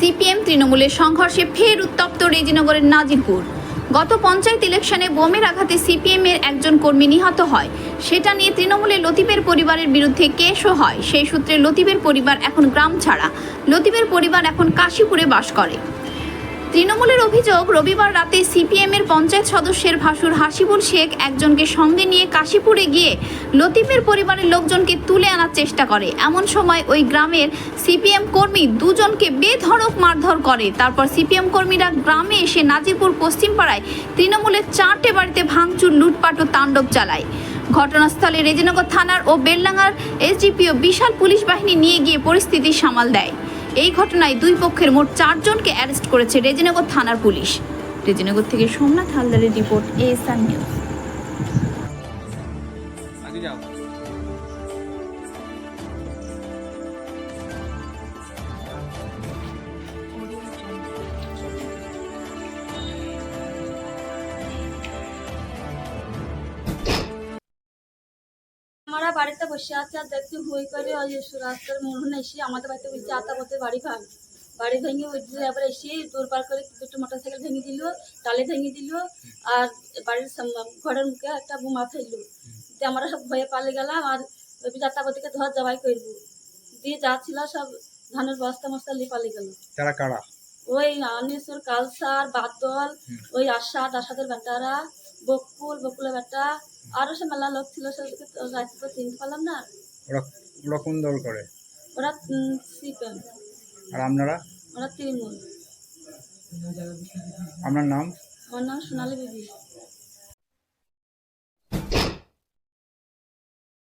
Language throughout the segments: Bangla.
সিপিএম তৃণমূলের সংঘর্ষে ফের উত্তপ্ত রেজিনগরের নাজিরপুর। গত পঞ্চায়েত ইলেকশনে বোমের আঘাতে সিপিএম এর একজন কর্মী নিহত হয়। সেটা নিয়ে তৃণমূলে লতিফের পরিবারের বিরুদ্ধে কেসও হয়। সেই সূত্রে লতিফের পরিবার এখন গ্রাম ছাড়া। লতিফের পরিবার এখন কাশীপুরে বাস করে। তৃণমূলের অভিযোগ, রবিবার রাতে সিপিএম এর পঞ্চায়েত সদস্যের ভাসুর হাসিবুল শেখ একজনকে সঙ্গে নিয়ে কাশীপুরে গিয়ে লতিফের পরিবারের লোকজনকে তুলে আনার চেষ্টা করে। এমন সময় ওই গ্রামের সিপিএম কর্মী দুজনকে বেধড়ক মারধর করে। তারপর সিপিএম কর্মীরা গ্রামে এসে নাজিরপুর পশ্চিমপাড়ায় তৃণমূলের চারটে বাড়িতে ভাঙচুর, লুটপাট ও তাণ্ডব চালায়। ঘটনাস্থলে রেজিনগর থানার ও বেলডাঙ্গার এসডিপিও বিশাল পুলিশ বাহিনী নিয়ে গিয়ে পরিস্থিতি সামাল দেয়। এই ঘটনায় দুই পক্ষের মোট চারজনকে অ্যারেস্ট করেছে রেজিনগর থানার পুলিশ। রেজিনগর থেকে সোমনাথ হালদারের রিপোর্ট এস আর নিউজ। বসে আছি আর দেখছি হই করে ওই রাস্তার মোড়নে এসে আমাদের বাড়িতে বলছে আতা পথে বাড়ি ভাঙ। বাড়ি ভেঙে ওই আবার এসে দৌড় পার করে দুটো মোটর সাইকেল ভেঙে দিল টালি ভেঙে দিল আর বাড়ির ঘরের মুখে একটা বোমা ফেলল। দিয়ে আমরা সব ভয়ে পালে গেলাম আর ওই যাত্রাপতিকে ধর জবাই করব। দিয়ে যা ছিল সব ধানের বস্তা মস্তা নিয়ে পালে গেল। তারা কারা? ওই আনিসুর কালসার বাদল ওই আশাদ আশাদের বেটারা বকুল বকুলের বেটা আরও সে মেলা লোক ছিল সেগুলোকে তো রাত্রে চিনতে পারলাম না। ওরা ওরা কোন দল করে? ওরা সিপেন আর আপনারা? ওরা তৃণমূল। আপনার নাম? আমার নাম সোনালী বিবি।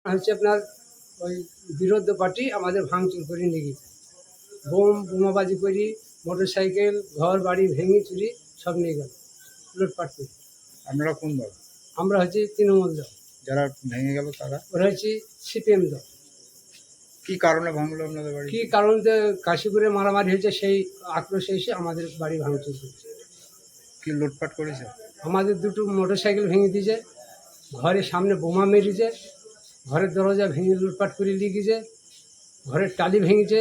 হচ্ছে আপনার ওই বিরোধ পার্টি আমাদের ভাঙচুর করে নিয়ে গেছে। বোম বোমাবাজি করি মোটর সাইকেল ঘর বাড়ি ভেঙে চুরি সব নিয়ে গেল। লুটপাট করি। আপনারা কোন দল? আমরা হচ্ছে তৃণমূল দল। যারা ভেঙে গেল তারা? ওরা হচ্ছে সিপিএম দল। কি কারণে ভাঙলো আপনাদের বাড়ি কী কারণে কাশীপুরে মারামারি হয়েছে সেই আক্রোশে এসে আমাদের বাড়ি ভাঙচুর করেছে। কি লুটপাট করেছে? আমাদের দুটো মোটর সাইকেল ভেঙে দিয়েছে ঘরের সামনে বোমা মেরেছে ঘরের দরজা ভেঙে লুটপাট করে লিখেছে ঘরের টালি ভেঙেছে।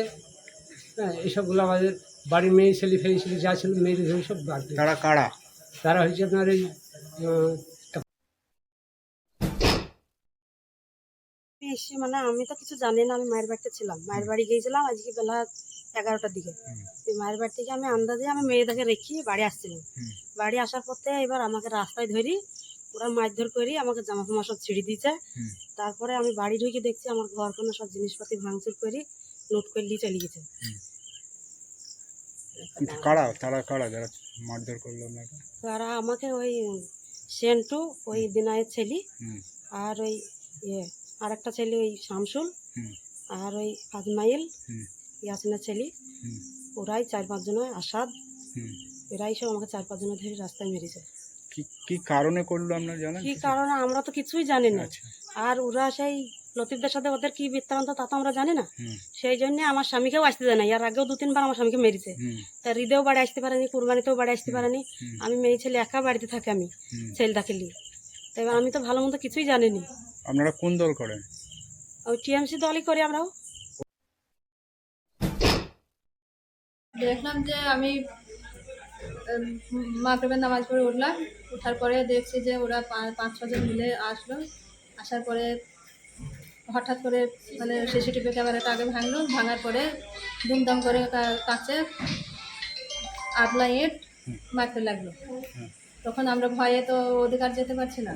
হ্যাঁ এইসবগুলো আমাদের বাড়ির মেয়ে ছেলে ফেলে ছেলে যা ছিল মেয়েদের সব। তারা কারা? তারা হচ্ছে আপনার এই আহ, আমি এসে মানে আমি তো কিছু জানি না আমি মায়ের বাড়িতে ছিলাম। মায়ের বাড়ি গিয়েছিলাম আজকে বেলা এগারোটার দিকে। এই মায়ের বাড়ি থেকে আমি আন্দাজে আমি মেয়েটাকে রেখে বাড়ি আসছিলাম। বাড়ি আসার পথে এবার আমাকে রাস্তায় ধরি ওরা মারধর করি আমাকে জামা ফামা সব ছিঁড়ে দিয়েছে। তারপরে আমি বাড়ি ঢুকে দেখছি আমার ঘর কোনো সব জিনিসপাতি ভাঙচুর করি নোট করে নিয়ে চলে গেছে। কারা? তারা কারা যারা মারধর করল তারা আমাকে ওই সেন্টু ওই দিনায়ের ছেলে আর ওই ইয়ে আর একটা ছেলে ওই শামসুল আর ওই আজমাইল হুম। ইয়াসিনের ছেলে। ওরাই চার পাঁচজন আসাদ। এরাই সব আমাকে চার পাঁচজন ধরে রাস্তায় মেরেছে। কি কি কারণে করল আপনারা জানেন? কি কারণে আমরা তো কিছুই জানি না। আচ্ছা। আর ওরা সেই লতিফদের সাথে ওদের কি বৃত্তান্ত তা তো আমরা জানি না। সেই জন্য আমার স্বামীকেও আসতে দেয় না এর আগেও দু তিনবার আমার স্বামীকে মেরেছে। তা হৃদয়েও বাড়ি আসতে পারেনি কুরবানিতেও বাড়ি আসতে পারেনি। আমি মেয়ে ছেলে একা বাড়িতে থাকি আমি নিয়ে। তো এবার আমি তো ভালো মতো কিছুই জানিনি। আপনারা কোন দল করেন? ওই টিএমসি দলই করি আমরাও। দেখলাম যে আমি মাগরবের নামাজ পড়ে উঠলাম। উঠার পরে দেখছি যে ওরা পাঁচ ছজন মিলে আসলো। আসার পরে হঠাৎ করে মানে সিসিটিভি ক্যামেরাটা আগে ভাঙলো। ভাঙার পরে দুমদাম করে কা- কাছে ইট মারতে লাগল। তখন আমরা ভয়ে তো অধিকার যেতে পারছি না।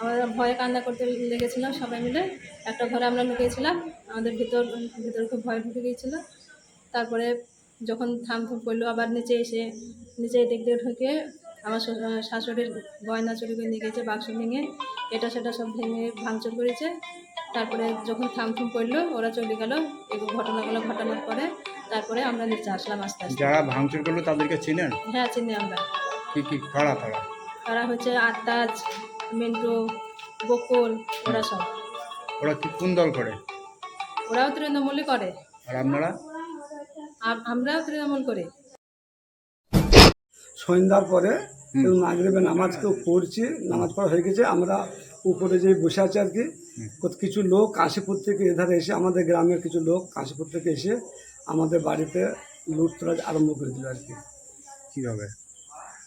আমরা ভয়ে কান্না করতে লেগেছিলাম সবাই মিলে। একটা ঘরে আমরা লুকিয়েছিলাম আমাদের ভিতর ভিতরে খুব ভয় ঢুকে গিয়েছিল। তারপরে যখন থাম থুম করল আবার নিচে এসে নিচে দিক দিয়ে ঢুকে আমার শাশুড়ির গয়না চুরি করে নিয়ে গেছে বাক্স ভেঙে এটা সেটা সব ভেঙে ভাঙচুর করেছে। তারপরে যখন থাম থুম করল ওরা চলে গেল এই ঘটনাগুলো ঘটানোর পরে তারপরে আমরা নিচে আসলাম আস্তে আস্তে। যারা ভাঙচুর করল তাদেরকে চিনেন? হ্যাঁ চিনি আমরা। কি কি কারা তারা তারা হচ্ছে আত্মাজ মিন্টু বকুল ওরা সব। ওরা কি কোন দল করে? ওরাও তৃণমূলই করে। আর আপনারা? আর আমরাও তৃণমূল করি। সন্ধ্যার পরে। কেউ মাগরিবে নামাজ কেউ পড়ছে নামাজ পড়া হয়ে গেছে আমরা উপরে যে বসে আছি আর কি। কিছু লোক কাশীপুর থেকে এধারে এসে আমাদের গ্রামের কিছু লোক কাশীপুর থেকে এসে আমাদের বাড়িতে লুটতরাজ আরম্ভ করে দিল আর কি। কীভাবে?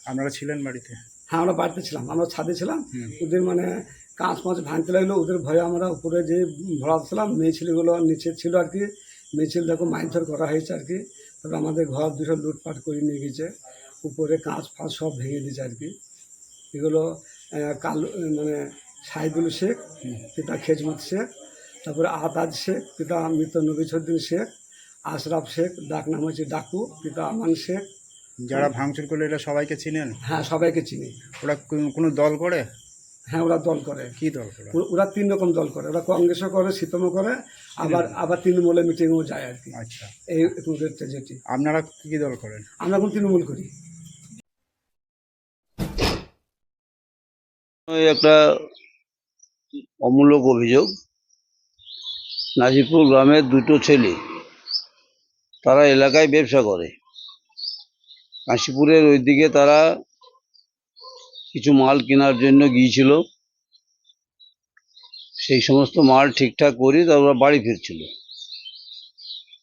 আপনারা ছিলেন বাড়িতে? হ্যাঁ আমরা বাড়িতে ছিলাম আমরা ছাদে ছিলাম। ওদের মানে কাঁচ মাছ ভাঙতে লাগল ওদের ভয়ে আমরা উপরে যে ভরাচ্ছিলাম মেয়ে ছেলেগুলো নিচে ছিল আর কি। মেয়ে ছেলেদেরকে মারধর করা হয়েছে আর কি। তারপর আমাদের ঘর দুটো লুটপাট করে নিয়ে গেছে উপরে কাঁচ ফাঁচ সব ভেঙে দিয়েছে আর কি। এগুলো কালু মানে সাইদুল শেখ পিতা খেজমত শেখ তারপরে আতাজ শেখ পিতা মৃত নবিছুদ্দিন শেখ আশরাফ শেখ ডাক নাম হচ্ছে ডাকু পিতা আমান শেখ যারা ভাঙচুর করল এরা সবাইকে চিনেন? হ্যাঁ সবাইকে চিনি। ওরা কোন- কোনো দল করে? হ্যাঁ ওরা দল করে। কি দল করে? ও- ওরা তিন রকম দল করে। ওরা কংগ্রেসও করে শীতমও করে আবার আবার তৃণমূলে মিটিংও যায় আর কি। আচ্ছা। এই ওদের যেটি। আপনারা কি দল করেন? আমরা এখন তৃণমূল করি। ওই একটা অমূলক অভিযোগ। নাজিপুর গ্রামের দুটো ছেলে তারা এলাকায় ব্যবসা করে। কাশীপুরের ওইদিকে তারা কিছু মাল কেনার জন্য গিয়েছিল। সেই সমস্ত মাল ঠিকঠাক করে তারপর বাড়ি ফিরছিল।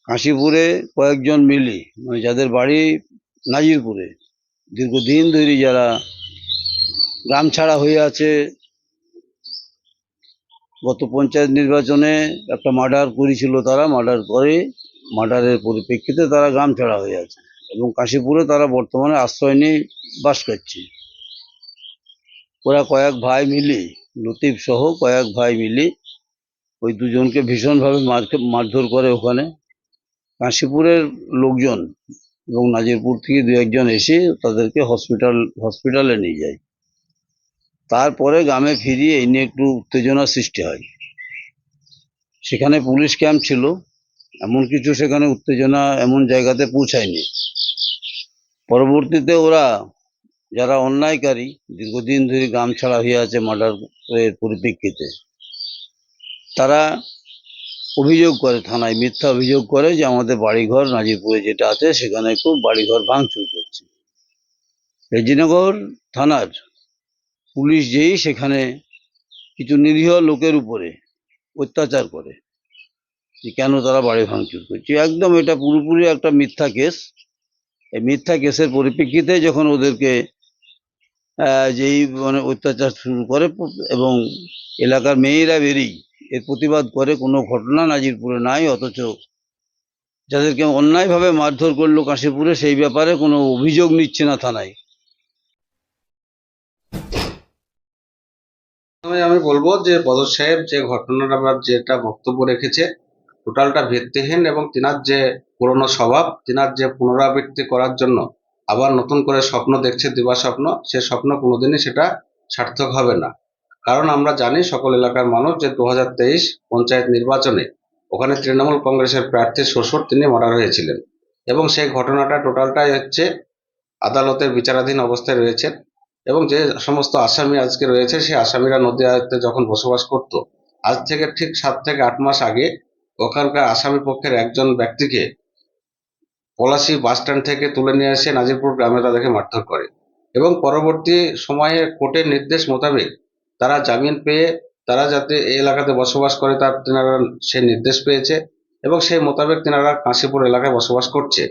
কাশীপুরে কয়েকজন মিলে মানে যাদের বাড়ি নাজিরপুরে, দীর্ঘদিন ধরে যারা গ্রাম ছাড়া হয়ে আছে, গত পঞ্চায়েত নির্বাচনে একটা মার্ডার করেছিল তারা, মার্ডার করে, মার্ডারের পরিপ্রেক্ষিতে তারা গ্রাম ছাড়া হয়ে আছে। এবং কাশীপুরে তারা বর্তমানে আশ্রয় নিয়ে বাস করছে। ওরা কয়েক ভাই মিলে, লতিফ সহ কয়েক ভাই মিলে ওই দুজনকে ভীষণভাবে মার মারধর করে ওখানে। কাশীপুরের লোকজন এবং নাজিরপুর থেকে দু একজন এসে তাদেরকে হসপিটাল, হসপিটালে নিয়ে যায়। তারপরে গ্রামে ফিরিয়ে এই নিয়ে একটু উত্তেজনা সৃষ্টি হয়। সেখানে পুলিশ ক্যাম্প ছিল, এমন কিছু সেখানে উত্তেজনা এমন জায়গাতে পৌঁছায়নি। পরবর্তীতে ওরা যারা অন্যায়কারী, দীর্ঘদিন ধরে গ্রাম ছাড়া হয়ে আছে মার্ডারের পরিপ্রেক্ষিতে, তারা অভিযোগ করে, থানায় মিথ্যা অভিযোগ করে যে আমাদের বাড়িঘর নাজিরপুরে যেটা আছে সেখানে একটু বাড়িঘর ভাঙচুর করছে। রেজিনগর থানার পুলিশ যেই সেখানে কিছু নিরীহ লোকের উপরে অত্যাচার করে যে কেন তারা বাড়ি ভাঙচুর করছে। একদম এটা পুরোপুরি একটা মিথ্যা কেস। মিথ্যা কেসের পরিপ্রেক্ষিতে যখন ওদেরকে যেই মানে অত্যাচার শুরু করে এবং এলাকার মেয়েরা বেরিয়ে এর প্রতিবাদ করে, কোনো ঘটনা নাজিরপুরে নাই, অথচ যাদেরকে অন্যায়ভাবে মারধর করল কাশীপুরে, সেই ব্যাপারে কোনো অভিযোগ নিচ্ছে না থানায়। আমি বলব যে বদর সাহেব যে ঘটনাটা যেটা বক্তব্য রেখেছে টোটালটা ভিত্তিহীন এবং তিনার যে পুরনো স্বভাব, তিনার যে পুনরাবৃত্তি করার জন্য আবার নতুন করে স্বপ্ন দেখছে দিবা স্বপ্ন, সে স্বপ্ন কোনোদিনই সেটা সার্থক হবে না। কারণ আমরা জানি সকল এলাকার মানুষ যে দু পঞ্চায়েত নির্বাচনে ওখানে তৃণমূল কংগ্রেসের প্রার্থী শ্বশুর তিনি মারা হয়েছিলেন এবং সেই ঘটনাটা টোটালটাই হচ্ছে আদালতের বিচারাধীন অবস্থায় রয়েছেন এবং যে সমস্ত আসামি আজকে রয়েছে, সেই আসামিরা নদী আয়ত্তে যখন বসবাস করত, আজ থেকে ঠিক সাত থেকে আট মাস আগে ওখানকার আসামি পক্ষের একজন ব্যক্তিকে পলাশি বাস স্ট্যান্ড থেকে তুলে নিয়ে এসে নাজিরপুর গ্রামে তাদেরকে মারধর করে এবং পরবর্তী সময়ে কোর্টের নির্দেশ মোতাবেক তারা জামিন পেয়ে তারা যাতে এই এলাকাতে বসবাস করে তার তেনারা সে নির্দেশ পেয়েছে এবং সেই মোতাবেক তেনারা কাশীপুর এলাকায় বসবাস করছে।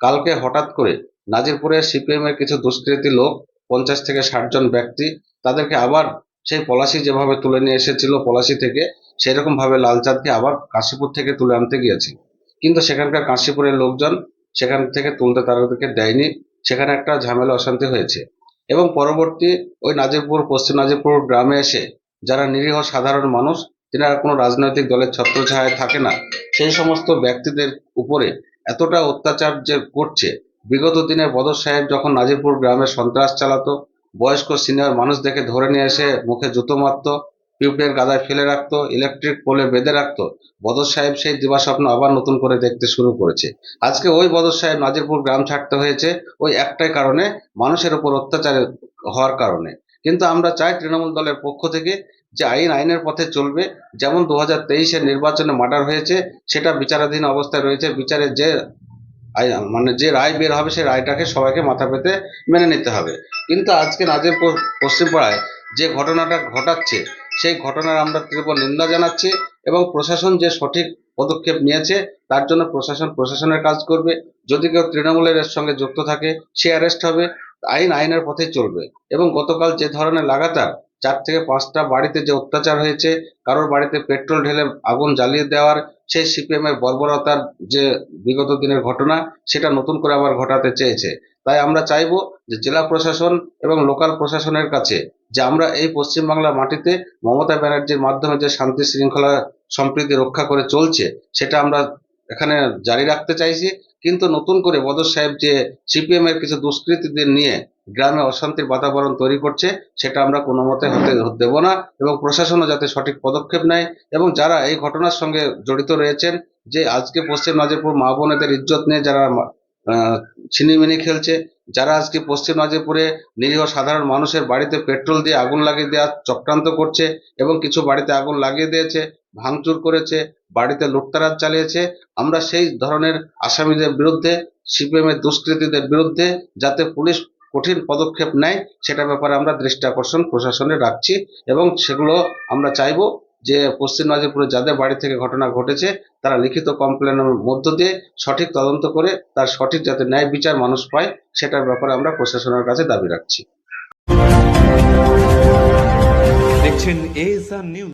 কালকে হঠাৎ করে নাজিরপুরের সিপিএম এর কিছু দুষ্কৃতী লোক, পঞ্চাশ থেকে ষাট জন ব্যক্তি তাদেরকে আবার সেই পলাশি যেভাবে তুলে নিয়ে এসেছিল পলাশি থেকে, সেরকম ভাবে লালচাঁদকে আবার কাশীপুর থেকে তুলে আনতে গিয়েছিল। কিন্তু সেখানকার কাশীপুরের লোকজন সেখান থেকে তুলতে তাদেরকে দেয়নি। সেখানে একটা ঝামেলা অশান্তি হয়েছে। এবং পরবর্তী ওই নাজিরপুর, পশ্চিম নাজিরপুর গ্রামে এসে যারা নিরীহ সাধারণ মানুষ, তিনারা কোনো রাজনৈতিক দলের ছত্রছায়ায় থাকে না। সেই সমস্ত ব্যক্তিদের উপরে এতটা অত্যাচার যে করছে, বিগত দিনে বদর সাহেব যখন নাজিরপুর গ্রামে সন্ত্রাস চালাতো বয়স্ক সিনিয়র মানুষ দেখে ধরে নিয়ে এসে মুখে জুতো মারতো, পিঁপড়ের গাদায় ফেলে রাখত ইলেকট্রিক পোলে বেঁধে রাখত। বদর সাহেব সেই দিবাস্বপ্ন আবার নতুন করে দেখতে শুরু করেছে। আজকে ওই বদর সাহেব নাজিরপুর গ্রাম ছাড়তে হয়েছে ওই একটাই কারণে মানুষের উপর অত্যাচার হওয়ার কারণে। কিন্তু আমরা চাই তৃণমূল দলের পক্ষ থেকে যে আইন আইনের পথে চলবে, যেমন দু হাজার নির্বাচনে মার্ডার হয়েছে, সেটা বিচারাধীন অবস্থায় রয়েছে বিচারে যে আই মানে যে রায় বের হবে সেই রায়টাকে সবাইকে মাথা পেতে মেনে নিতে হবে। কিন্তু আজকে নাজিরপুর পশ্চিমপাড়ায় যে ঘটনাটা ঘটাচ্ছে, সেই ঘটনার আমরা তীব্র নিন্দা জানাচ্ছি এবং প্রশাসন যে সঠিক পদক্ষেপ নিয়েছে, তার জন্য প্রশাসন প্রশাসনের কাজ করবে। যদি কেউ তৃণমূলের সঙ্গে যুক্ত থাকে, সে অ্যারেস্ট হবে, আইন, আইনের পথে চলবে। এবং গতকাল যে ধরনের লাগাতার চার থেকে পাঁচটা বাড়িতে যে অত্যাচার হয়েছে, কারোর বাড়িতে পেট্রোল ঢেলে আগুন জ্বালিয়ে দেওয়ার সেই সিপিএম এর বর্বরতার যে বিগত দিনের ঘটনা, সেটা নতুন করে আবার ঘটাতে চেয়েছে। তাই আমরা চাইব যে জেলা প্রশাসন এবং লোকাল প্রশাসনের কাছে যে আমরা এই পশ্চিমবাংলার মাটিতে মমতা ব্যানার্জির মাধ্যমে যে শান্তি শৃঙ্খলা সম্প্রীতি রক্ষা করে চলছে, সেটা আমরা এখানে জারি রাখতে চাইছি। কিন্তু নতুন করে বদর সাহেব যে সিপিএম এর কিছু দুষ্কৃতীদের নিয়ে গ্রামে অশান্তির বাতাবরণ তৈরি করছে, সেটা আমরা কোনো মতে হতে, দেব না। এবং প্রশাসনও যাতে সঠিক পদক্ষেপ নেয় এবং যারা এই ঘটনার সঙ্গে জড়িত রয়েছেন, যে আজকে পশ্চিম নাজিরপুর মা বোনেদের ইজ্জত নিয়ে যারা ছিনিমিনি খেলছে, যারা আজকে পশ্চিম নাজিরপুরে নিরীহ সাধারণ মানুষের বাড়িতে পেট্রোল দিয়ে আগুন লাগিয়ে দেওয়া চক্রান্ত করছে এবং কিছু বাড়িতে আগুন লাগিয়ে দিয়েছে, ভাঙচুর করেছে, বাড়িতে লুটতারাজ চালিয়েছে, আমরা সেই ধরনের আসামিদের বিরুদ্ধে, সিপিএমের দুষ্কৃতীদের বিরুদ্ধে যাতে পুলিশ কঠিন পদক্ষেপ নেয়, সেটা ব্যাপারে আমরা দৃষ্টি আকর্ষণ প্রশাসনে রাখছি এবং সেগুলো আমরা চাইব যে পশ্চিম নাজিরপুরে যাদের বাড়ি থেকে ঘটনা ঘটেছে, তারা লিখিত কমপ্লেনের মধ্য দিয়ে সঠিক তদন্ত করে, তার সঠিক যাতে ন্যায় বিচার মানুষ পায়, সেটার ব্যাপারে আমরা প্রশাসনের কাছে দাবি রাখছি। দেখছেন আর নিউজ